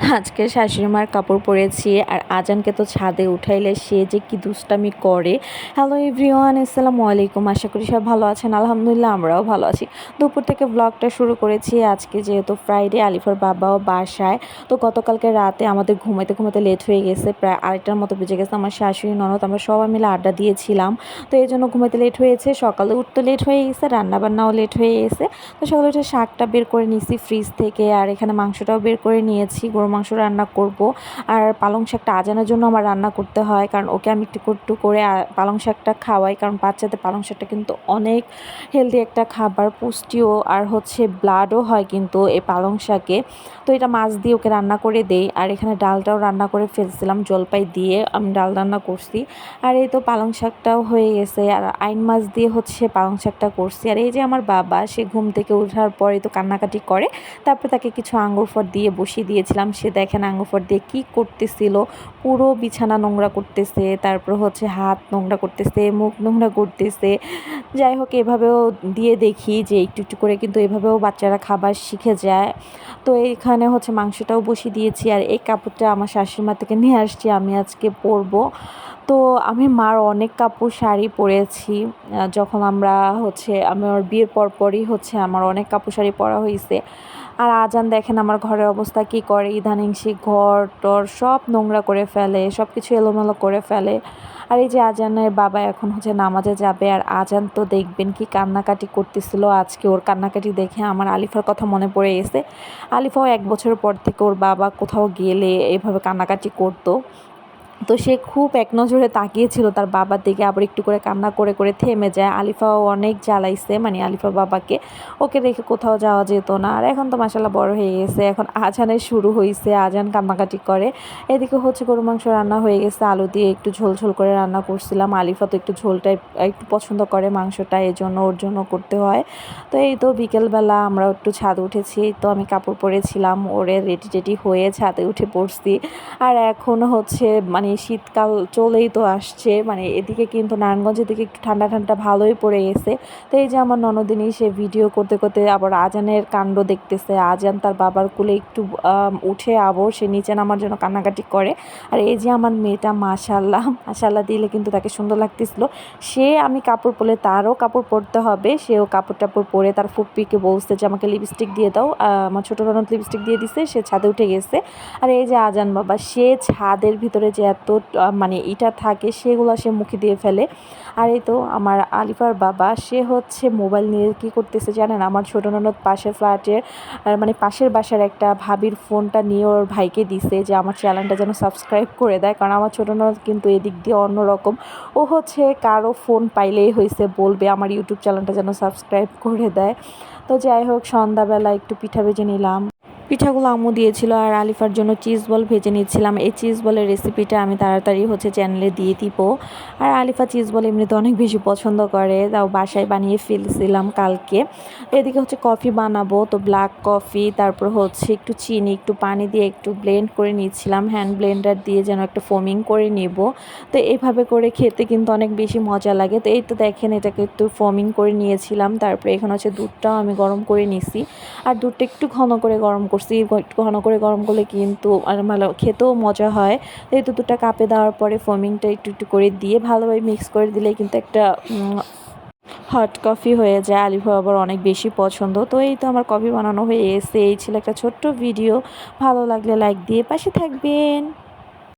আজকে শাশুড়ি মার কাপড় পরেছি আর আজানকে তো ছাদে উঠাইলে সে যে কি দুষ্টামি করে। হ্যালো এভরিওয়ান আসসালামু আলাইকুম। আশা করি সব ভালো আছেন। আলহামদুলিল্লাহ, আমরাও ভালো আছি। দুপুর থেকে ব্লগটা শুরু করেছি। আজকে যেহেতু ফ্রাইডে আলিফার বাবাও বাসায়। তো গতকালকে রাতে আমাদের ঘুমাইতে ঘুমাতে লেট হয়ে গেছে। প্রায় আরেকটার মতো বেজে গেছে। আমার শাশুড়ি, ননদ, আমরা সবাই মিলে আড্ডা দিয়েছিলাম। তো এই জন্য ঘুমাইতে লেট হয়েছে। সকালে উঠতে লেট হয়ে গেছে, রান্নাবান্নাও লেট হয়ে গেছে। তো সকালে উঠে শাকটা বের করে নিয়েছি ফ্রিজ থেকে। আর এখানে মাংসটাও বের করে নিয়েছি গরু মাংস রান্না করব। আর পালং শাকটা আজানের জন্য আমার রান্না করতে হয়, কারণ ওকে আমি একটু একটু করে পালং শাকটা খাওয়াই, কারণ বাচ্চাদের পালং শাকটা কিন্তু অনেক হেলদি একটা খাবার, পুষ্টিও, আর হচ্ছে ব্লাডও হয় কিন্তু এই পালং শাকে। তো এটা মাছ দিয়ে ওকে রান্না করে দেই, আর এখানে ডালটাও রান্না করে ফেলছিলাম, জলপাই দিয়ে আমি ডাল রান্না করছি। আর এই তো পালং শাকটাও হয়ে গেছে, আর আইন মাছ দিয়ে হচ্ছে পালং শাকটা করছি। আর এই যে আমার বাবা, সে ঘুম থেকে ওঠার পরে তো কান্নাকাটি করে, তারপর তাকে কিছু আঙ্গুর ফল দিয়ে বসিয়ে দিয়েছিলাম সে দেখেন আঙ্গুফর দিয়ে কী করতেছিল। পুরো বিছানা নোংরা করতেছে, তারপর হচ্ছে হাত নোংরা করতেছে, মুখ নোংরা করতেছে। যাই হোক, এভাবেও দিয়ে দেখি যে একটু একটু করে কিন্তু এভাবেও বাচ্চারা খাবার শিখে যায়। তো এইখানে হচ্ছে মাংসটাও বসিয়ে দিয়েছি আর এই কাপড়টা আমার শাশুড়িমা থেকে নিয়ে আসছি, আমি আজকে পরবো। তো আমি মার অনেক কাপড় শাড়ি পরেছি যখন আমরা হচ্ছে আমার বিয়ের পরপরই হচ্ছে আমার অনেক কাপড় শাড়ি পরা হয়েছে আর আজান দেখেন আমার ঘরের অবস্থা কি করে। ইদানিং সে ঘর, টর সব নোংরা করে ফেলে সব কিছু এলোমেলো করে ফেলে। আর এই যে আজানের বাবা এখন হচ্ছে নামাজে যাবে আর আজান তো দেখবেন কি কান্নাকাটি করতেছিল আজকে। ওর কান্নাকাটি দেখে আমার আলিফার কথা মনে পড়ে গেছে। আলিফাও এক বছর পর থেকে ওর বাবা কোথাও গেলে এভাবে কান্নাকাটি করতো। তো সে খুব এক নজরে তাকিয়েছিল তার বাবার দিকে, আবার একটু করে কান্না করে করে থেমে যায়। আলিফাও অনেক জ্বালাইছে মানে আলিফা বাবাকে। ওকে রেখে কোথাও যাওয়া যেত না। আর এখন তো মাসাল্লাহ বড় হয়ে গেছে। এখন আজানের শুরু হয়েছে আজান কান্নাকাটি করে। এদিকে হচ্ছে গরু মাংস রান্না হয়ে গেছে, আলু দিয়ে একটু ঝোল ঝোল করে রান্না করছিলাম। আলিফা তো একটু ঝোলটাই একটু পছন্দ করে মাংসটা, এই জন্য ওর জন্য করতে হয়। তো এই তো বিকেলবেলা আমরা একটু ছাদ উঠেছি, তো আমি কাপড় পরেছিলাম। ওরে রেডি টেডি হয়ে ছাদে উঠে পড়ছি। আর এখন হচ্ছে মানে মানে শীতকাল চলেই তো আসছে মানে এদিকে কিন্তু নারায়ণগঞ্জের দিকে ঠান্ডা ঠান্ডা ভালোই পড়ে গেছে। তো এই যে আমার ননদিনী, সে ভিডিও করতে করতে আবার আজানের কাণ্ড দেখতেছে। আজান তার বাবার কুলে একটু উঠে আবার, সে নিচে নামার জন্য কান্নাকাটি করে। আর এই যে আমার মেয়েটা মাশাল্লাহ মাশাল্লাহ দিলে কিন্তু তাকে সুন্দর লাগতেছিল। সে আমি কাপড় পরলে তারও কাপড় পরতে হবে, সেও কাপড় টাপড় পরে তার ফুপিকে বলছে যে, আমাকে লিপস্টিক দিয়ে দাও। আমার ছোটো ননদ লিপস্টিক দিয়ে দিছে, সে ছাদে উঠে গেছে। আর এই যে আজান বাবা, সে ছাদের ভিতরে যে এত মানে ইটা থাকে সেগুলো সে মুখে দিয়ে ফেলে। আর এই তো আমার আলিফার বাবা, সে হচ্ছে মোবাইল নিয়ে কী করতেছে জানেন? আমার ছোটো ননদ পাশের ফ্ল্যাটের মানে পাশের বাসার একটা ভাবির ফোনটা নিয়ে ওর ভাইকে দিছে যে আমার চ্যানেলটা যেন সাবস্ক্রাইব করে দেয়। কারণ আমার ছোটো ননদ কিন্তু এদিক দিয়ে অন্যরকম। ও হচ্ছে কারও ফোন পাইলেই হয়েছে বলবে আমার ইউটিউব চ্যানেলটা যেন সাবস্ক্রাইব করে দেয়। তো যাই হোক, সন্ধ্যাবেলা একটু পিঠা ভেজে নিলাম। পিঠাগুলো আম্মু দিয়েছিল আর আলিফার জন্য চিজ বল ভেজে নিচ্ছিলাম এই চিজ বলের রেসিপিটা আমি তাড়াতাড়ি হচ্ছে চ্যানেলে দিয়ে দিব। আর আলিফা চিজ বল এমনিতে অনেক বেশি পছন্দ করে, তাও বাসায় বানিয়ে ফেলছিলাম কালকে। এদিকে হচ্ছে কফি বানাবো, তো ব্ল্যাক কফি তারপর হচ্ছে একটু চিনি, একটু পানি দিয়ে একটু ব্লেন্ড করে নিচ্ছিলাম হ্যান্ড ব্লেন্ডার দিয়ে যেন একটা ফোমিং করে নেব। তো এইভাবে করে খেতে কিন্তু অনেক বেশি মজা লাগে। তো এই তো দেখেন, এটাকে একটু ফোমিং করে নিয়েছিলাম, তারপরে এখানে হচ্ছে দুধটাও আমি গরম করে নিছি। আর দুধটা একটু ঘন করে গরম করছি একটু ঘন করে গরম করলে কিন্তু ভালো, খেতেও মজা হয়। এই দুধটা কাপে দেওয়ার পরে ফোমিংটা একটু একটু করে দিয়ে ভালোভাবে মিক্স করে দিলে কিন্তু একটা হট কফি হয়ে যায়। আলিফা আবার অনেক বেশি পছন্দ। তো এই তো আমার কফি বানানো হয়ে এসে এই ছিল একটা ছোট্ট ভিডিও ভালো লাগলে লাইক দিয়ে পাশে থাকবেন।